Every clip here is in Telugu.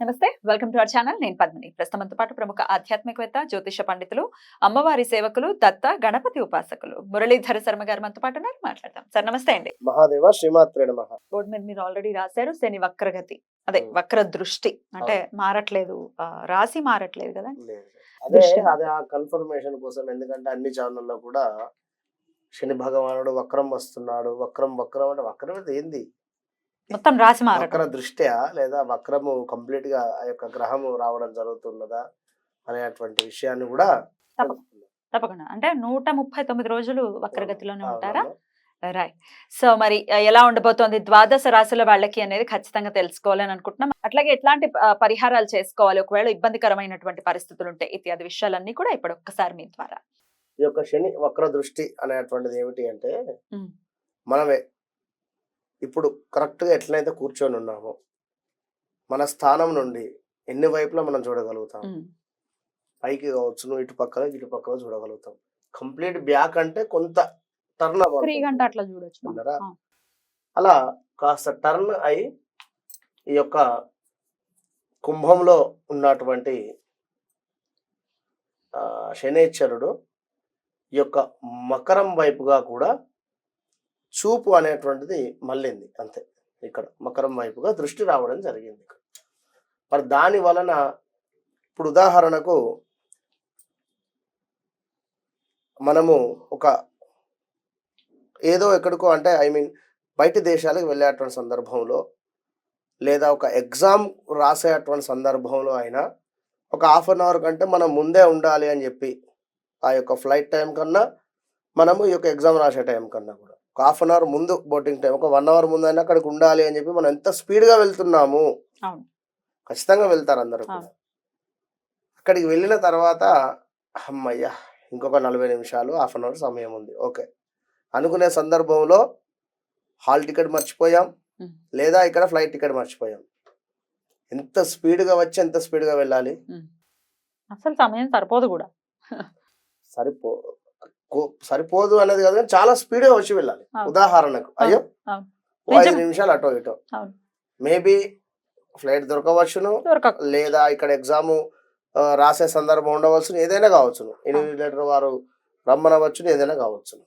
నమస్తే వెల్కమ్ టు అవర్ ఛానల్. నేను పద్మిని. ప్రస్తుతంతో పాటు ప్రముఖ ఆధ్యాత్మికవేత్త జ్యోతిష పండితులు అమ్మవారి సేవకులు దత్త గణపతి ఉపాసకులు మురళీధర శర్మ గారు మనతో పాటు ఉన్నారు. మాట్లాడదాం. సార్ నమస్తే అండి. మహాదేవ శ్రీమాత్రే నమ. బోర్డు మీద మీరు ఆల్రెడీ రాశారు శని వక్రగతి. అదే. వక్ర దృష్టి అంటే మారట్లేదు రాశి మారట్లేదు కదా? అదే. అదే ఆ కన్ఫర్మేషన్ కోసం. ఎందుకంటే అన్ని ఛానల్లో కూడా శని భగవానుడు వక్రం వస్తున్నాడు. వక్రం వక్రం అంటే వక్రం అంటే ఏంది? మొత్తం రాశి వక్ర దృష్ట్యా లేదా వక్రము కంప్లీట్గా ఆ యొక్క గ్రహము రావడం జరుగుతున్నదా అనేటువంటి విషయాన్ని కూడా తప్ప- తప్పకుండా. అంటే నూట ముప్పై తొమ్మిది రోజులు వక్రగతిలోనే ఉంటారా. రైట్ సో మరి ఎలా ఉండబోతోంది? ద్వాదశ రాశుల వాళ్ళకి అనేది ఖచ్చితంగా తెలుసుకోవాలని అనుకుంటున్నాం. అట్లాగే ఎట్లాంటి పరిహారాలు చేసుకోవాలి? ఒకవేళ ఇబ్బందికరమైనటువంటి పరిస్థితులు ఉంటే ఇత్యాది విషయాలన్నీ కూడా ఇప్పుడు ఒక్కసారి మీ ద్వారా. ఈ యొక్క శని వక్ర దృష్టి అనేటువంటిది ఏమిటి అంటే. మనమే ఇప్పుడు కరెక్ట్గా ఎట్లయితే కూర్చొని ఉన్నామో మన స్థానం నుండి ఎన్ని వైపులా మనం చూడగలుగుతాం. పైకి కావచ్చు ఇటు పక్కన ఇటు పక్కన చూడగలుగుతాం. కంప్లీట్ బ్యాక్ అంటే కొంత టర్న్ అట్లా చూడొచ్చు. అలా కాస్త టర్న్ అయి ఈ యొక్క కుంభంలో ఉన్నటువంటి శనేశ్వరుడు ఈ యొక్క మకరం వైపుగా కూడా చూపు అనేటువంటిది మళ్ళింది అంతే ఇక్కడ మకరం వైపుగా దృష్టి రావడం జరిగింది ఇక్కడ. మరి దాని వలన ఇప్పుడు ఉదాహరణకు మనము ఒక ఏదో ఎక్కడికో అంటే ఐ మీన్ బయట దేశాలకు వెళ్ళేటువంటి సందర్భంలో లేదా ఒక ఎగ్జామ్ రాసేటువంటి సందర్భంలో అయినా ఒక హాఫ్ అన్ అవర్ కంటే మనం ముందే ఉండాలి అని చెప్పి ఆ యొక్క ఫ్లైట్ టైం కన్నా మనము ఈ యొక్క ఎగ్జామ్ రాసే టైం కన్నా కూడా ఒక హాఫ్ అన్ అవర్ ముందు బోటింగ్ టైం ఒక వన్ అవర్ ముందైనా అక్కడికి ఉండాలి అని చెప్పి మనం ఎంత స్పీడ్గా వెళ్తున్నాము. ఖచ్చితంగా వెళ్తారు అందరూ కూడా. అక్కడికి వెళ్ళిన తర్వాత అమ్మయ్య! ఇంకొక నలభై నిమిషాలు హాఫ్ అన్ అవర్ సమయం ఉంది. ఓకే. అనుకునే సందర్భంలో హాల్ టికెట్ మర్చిపోయాం. లేదా ఇక్కడ ఫ్లైట్ టికెట్ మర్చిపోయాం. ఎంత స్పీడ్గా వచ్చి ఎంత స్పీడ్గా వెళ్ళాలి? అసలు సమయం సరిపోదు కూడా. సరిపో సరిపోదు అనేది కాదు కానీ చాలా స్పీడ్గా వచ్చి వెళ్ళాలి. ఉదాహరణకు అయ్యో. ఓ ఐదు. నిమిషాలు అటో ఇటో. మేబీ ఫ్లైట్ దొరకవచ్చును లేదా ఇక్కడ ఎగ్జామ్ రాసే సందర్భం ఉండవచ్చును ఏదైనా కావచ్చును. ఇన్విజిలేటర్ వారు రమ్మనవచ్చును ఏదైనా కావచ్చును.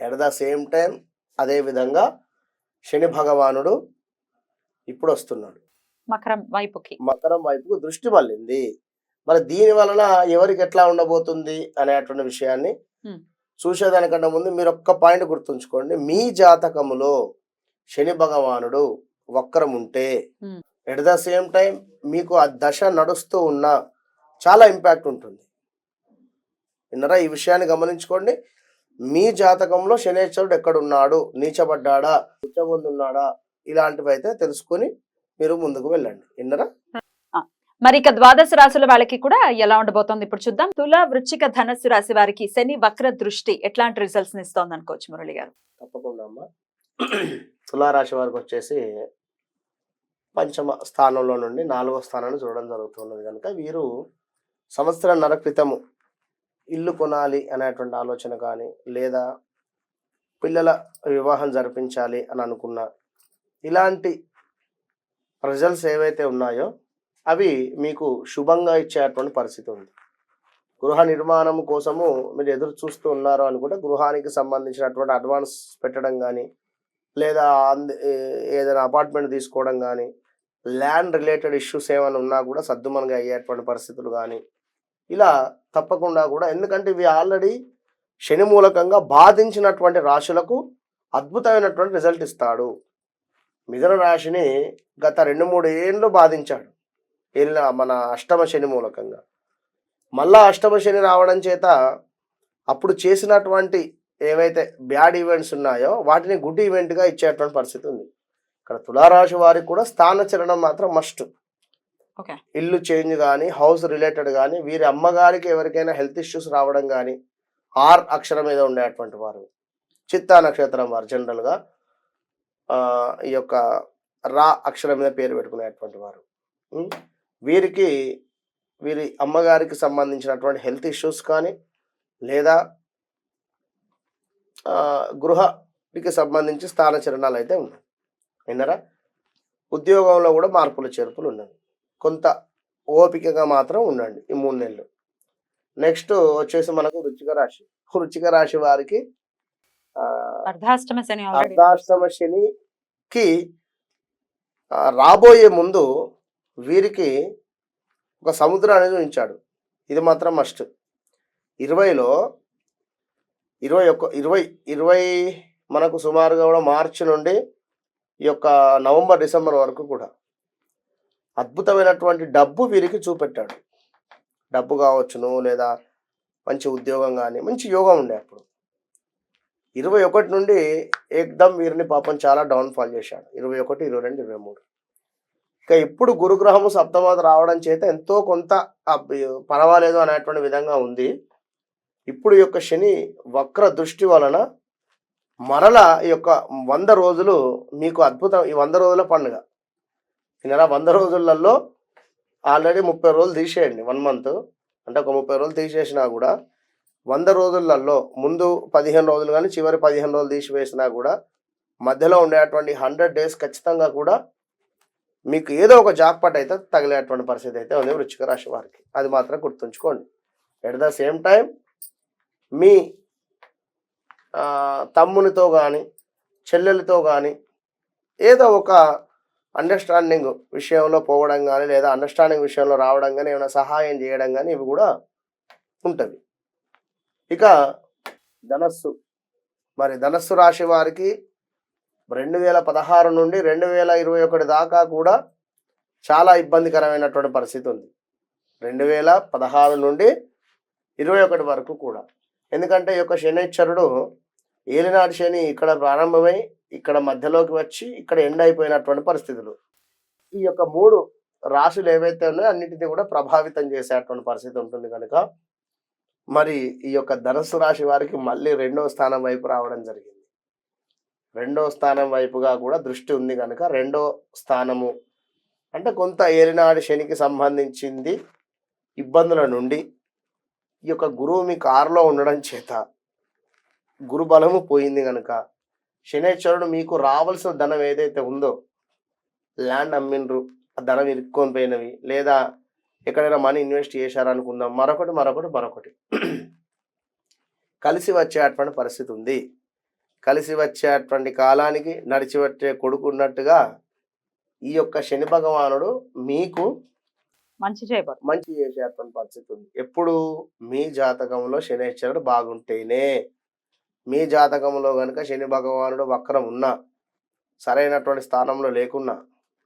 ఎట్ ద సేమ్ టైం అదే విధంగా శని భగవానుడు ఇప్పుడు వస్తున్నాడు. మకరం వైపుకి. మకరం వైపుకు దృష్టి మళ్ళింది. మరి దీని వలన ఎవరికి ఎట్లా ఉండబోతుంది అనేటువంటి విషయాన్ని. చూసేదానికన్నా ముందు మీరు ఒక్క పాయింట్ గుర్తుంచుకోండి. మీ జాతకములో శని భగవానుడు వక్రం ఉంటే. ఎట్ ద సేమ్ టైం మీకు ఆ దశ నడుస్తూ ఉన్నా చాలా ఇంపాక్ట్ ఉంటుంది. విన్నరా? ఈ విషయాన్ని గమనించుకోండి. మీ జాతకంలో శనేశ్వరుడు ఎక్కడున్నాడు? నీచబడ్డాడా? ఉన్నాడా ఇలాంటివి అయితే తెలుసుకొని మీరు ముందుకు వెళ్ళండి. విన్నరా? మరి ఇక ద్వాదశ రాశుల వాళ్ళకి కూడా ఎలా ఉండబోతోంది? ఇప్పుడు చూద్దాం. తుల వృచ్చిక ధనస్సు రాశి వారికి శని వక్ర దృష్టి ఎట్లాంటి రిజల్ట్స్ ఇస్తోంది అనుకోవచ్చు మురళి గారు? తప్పకుండా అమ్మా. తులారాశి వారికి వచ్చేసి పంచమ స్థానంలో నుండి నాలుగో స్థానాన్ని చూడడం జరుగుతున్నది కనుక వీరు సంవత్సరంన్నర క్రితము ఇల్లు కొనాలి అనేటువంటి ఆలోచన కానీ లేదా పిల్లల వివాహం జరిపించాలి అని అనుకున్న ఇలాంటి రిజల్ట్స్ ఏవైతే ఉన్నాయో అవి మీకు శుభంగా ఇచ్చేటువంటి పరిస్థితి ఉంది. గృహ నిర్మాణం కోసము మీరు ఎదురు చూస్తూ ఉన్నారు అనుకుంటే గృహానికి సంబంధించినటువంటి అడ్వాన్స్ పెట్టడం కానీ లేదా ఏదైనా అపార్ట్మెంట్ తీసుకోవడం కానీ ల్యాండ్ రిలేటెడ్ ఇష్యూస్ ఏమైనా ఉన్నా కూడా సద్దుమనగా అయ్యేటువంటి పరిస్థితులు కానీ ఇలా తప్పకుండా కూడా. ఎందుకంటే ఇవి ఆల్రెడీ శని మూలకంగా బాధించినటువంటి రాశులకు అద్భుతమైనటువంటి రిజల్ట్ ఇస్తాడు. మిథున రాశిని గత రెండు మూడు ఏళ్ళు బాధించాడు. ఏళ్ళ మన అష్టమ శని మూలకంగా. మళ్ళా అష్టమ శని రావడం చేత అప్పుడు చేసినటువంటి ఏవైతే బ్యాడ్ ఈవెంట్స్ ఉన్నాయో వాటిని గుడ్ ఈవెంట్గా ఇచ్చేటువంటి పరిస్థితి ఉంది. ఇక్కడ తులారాశి వారికి కూడా స్థాన చలనం మాత్రం మస్ట్. ఇల్లు చేంజ్ కానీ హౌస్ రిలేటెడ్ కానీ వీరి అమ్మగారికి ఎవరికైనా హెల్త్ ఇష్యూస్ రావడం కానీ ఆర్ అక్షరం మీద ఉండేటువంటి వారు. చిత్తా నక్షత్రం వారు జనరల్గా ఈ యొక్క రా అక్షరం మీద పేరు పెట్టుకునేటువంటి వారు? వీరికి వీరి అమ్మగారికి సంబంధించినటువంటి హెల్త్ ఇష్యూస్ కానీ లేదా గృహకి సంబంధించి స్థాన చరణాలు అయితే ఉన్నాయి. విన్నారా? ఉద్యోగంలో కూడా మార్పులు చేర్పులు ఉన్నాయి. కొంత ఓపికగా మాత్రం ఉండండి ఈ మూడు నెలలు. నెక్స్ట్ వచ్చేసి మనకు రుచిక రాశి. రుచిక రాశి వారికి అర్ధాష్టమ శని అర్ధాష్టమ శనికి రాబోయే ముందు వీరికి ఒక సముద్రం అనేది ఉంచాడు ఇది మాత్రం మస్ట్ ఇరవైలో ఇరవై ఒక్క ఇరవై ఇరవై మనకు సుమారుగా కూడా మార్చి నుండి ఈ యొక్క నవంబర్ డిసెంబర్ వరకు కూడా అద్భుతమైనటువంటి డబ్బు వీరికి చూపెట్టాడు. డబ్బు కావచ్చును లేదా మంచి ఉద్యోగం కానీ మంచి యోగం ఉండే అప్పుడు. ఇరవై ఒకటి నుండి ఏకదం వీరిని పాపం చాలా డౌన్ఫాల్ చేశాడు. ఇరవై ఒకటి ఇరవై రెండు ఇరవై మూడు. ఇక ఇప్పుడు గురుగ్రహము సప్తమాత రావడం చేత ఎంతో కొంత పర్వాలేదు అనేటువంటి విధంగా ఉంది. ఇప్పుడు యొక్క శని వక్ర దృష్టి వలన మరల ఈ యొక్క వంద రోజులు మీకు అద్భుతం ఈ వంద రోజుల పండుగ. ఈ నెల వంద రోజులలో ఆల్రెడీ ముప్పై రోజులు తీసేయండి వన్ మంత్. అంటే ఒక ముప్పై రోజులు తీసేసినా కూడా వంద రోజులలో ముందు పదిహేను రోజులు కానీ చివరి పదిహేను రోజులు తీసివేసినా కూడా మధ్యలో ఉండేటువంటి హండ్రెడ్ డేస్ ఖచ్చితంగా కూడా మీకు ఏదో ఒక జాక్పాట్ అయితే తగిలేటువంటి పరిస్థితి అయితే ఉంది వృచ్చిక రాశి వారికి. అది మాత్రం గుర్తుంచుకోండి. ఎట్ ద సేమ్ టైం మీ తమ్మునితో కానీ చెల్లెలతో కానీ ఏదో ఒక అండర్స్టాండింగ్ విషయంలో పోవడం కానీ లేదా అండర్స్టాండింగ్ విషయంలో రావడం కానీ ఏమైనా సహాయం చేయడం కానీ ఇవి కూడా ఉంటుంది ఇక ధనస్సు. మరి ధనస్సు రాశి వారికి రెండు వేల పదహారు నుండి రెండు వేల ఇరవై ఒకటి దాకా కూడా చాలా ఇబ్బందికరమైనటువంటి పరిస్థితి ఉంది. రెండు వేల పదహారు నుండి ఇరవై ఒకటి వరకు కూడా. ఎందుకంటే ఈ యొక్క శనిశ్చరుడు ఏలినాటి శని ఇక్కడ ప్రారంభమై ఇక్కడ మధ్యలోకి వచ్చి ఇక్కడ ఎండ్ అయిపోయినటువంటి పరిస్థితులు. ఈ యొక్క మూడు రాశులు ఏవైతే ఉన్నాయో అన్నిటిని కూడా ప్రభావితం చేసేటువంటి పరిస్థితి ఉంటుంది కనుక మరి ఈ యొక్క ధనస్సు రాశి వారికి మళ్ళీ రెండవ స్థానం వైపు రావడం జరిగింది. రెండో స్థానం వైపుగా కూడా దృష్టి ఉంది కనుక రెండో స్థానము. అంటే కొంత ఏలినాడు శనికి సంబంధించింది ఇబ్బందుల నుండి ఈ యొక్క గురువు మీ కారులో ఉండడం చేత గురు బలము పోయింది కనుక శనేశ్వరుడు మీకు రావాల్సిన ధనం ఏదైతే ఉందో ల్యాండ్ అమ్మిండ్రు ఆ ధనం ఇరుక్కొని పోయినవి లేదా ఎక్కడైనా మనీ ఇన్వెస్ట్ చేశారనుకుందాం మరొకటి మరొకటి మరొకటి. కలిసి వచ్చేటువంటి పరిస్థితి ఉంది. కలిసి వచ్చేటువంటి కాలానికి నడిచి వచ్చే కొడుకు ఉన్నట్టుగా ఈ యొక్క శని భగవానుడు మీకు మంచి చేయబోతుంది మంచి చేసేటువంటి పరిస్థితి ఉంది. ఎప్పుడు మీ జాతకంలో శనేశ్వరుడు బాగుంటేనే మీ జాతకంలో కనుక శని భగవానుడు వక్రం ఉన్నా సరైనటువంటి స్థానంలో లేకున్నా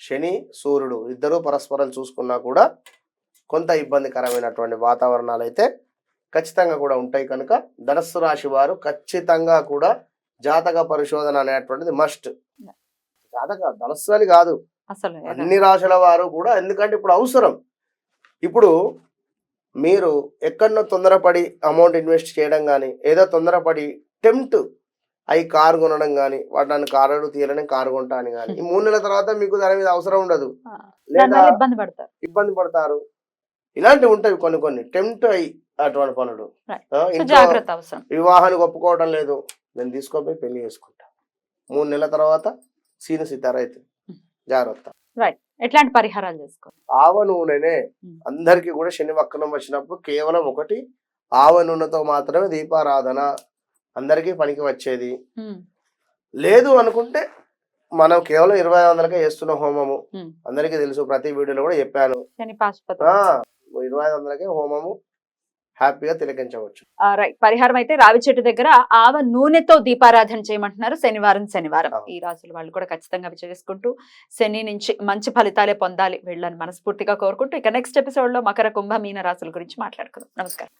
శని సూర్యుడు ఇద్దరూ పరస్పరం చూసుకున్నా కూడా కొంత ఇబ్బందికరమైనటువంటి వాతావరణాలు అయితే ఖచ్చితంగా కూడా ఉంటాయి. కనుక ధనస్సు రాశి వారు ఖచ్చితంగా కూడా జాతక పరిశోధన అనేటువంటిది మస్ట్ జాతక ధనస్సు అని కాదు. అసలు అన్ని రాశుల వారు కూడా ఎందుకంటే ఇప్పుడు అవసరం. ఇప్పుడు మీరు ఎక్కడనో తొందరపడి అమౌంట్ ఇన్వెస్ట్ చేయడం కానీ ఏదో తొందరపడి టెంప్ట్ అయి కారు కొనడం కానీ వాటిని కారు తీయాలని కారు కొంటా అని కానీ ఈ మూడు నెలల తర్వాత మీకు దాని మీద అవసరం ఉండదు. లేదా ఇబ్బంది పడతారు. ఇలాంటివి ఉంటాయి కొన్ని కొన్ని. టెంప్ట్ అయి అటువంటి పనులు. వివాహానికి ఒప్పుకోవడం లేదు. నేను తీసుకోపోయి పెళ్ళి చేసుకుంటా. మూడు నెలల తర్వాత సీను సితార అయితే జాగ్రత్త. ఎట్లాంటి పరిహారాలు చేసుకోవాలి ఆవ నూనెనే. అందరికి కూడా శని వక్రం వచ్చినప్పుడు కేవలం ఒకటి ఆవ నూనెతో మాత్రమే దీపారాధన అందరికీ పనికి వచ్చేది. లేదు అనుకుంటే మనం కేవలం ఇరవై వందలకే చేస్తున్న హోమము. అందరికీ తెలుసు ప్రతి వీడియోలో కూడా చెప్పాను. ఇరవై ఐదు వందలకే హోమము. హ్యాపీగా తిలకించవచ్చు. రైట్. పరిహారం అయితే రావి చెట్టు దగ్గర ఆవ నూనెతో దీపారాధన చేయమంటున్నారు శనివారం శనివారం. ఈ రాశుల వాళ్ళు కూడా ఖచ్చితంగా అవి చేసుకుంటూ శని నుంచి మంచి ఫలితాలే పొందాలి వీళ్ళని మనస్ఫూర్తిగా కోరుకుంటూ ఇక నెక్స్ట్ ఎపిసోడ్లో మకర కుంభ మీన రాశుల గురించి మాట్లాడుకుందాం. నమస్కారం.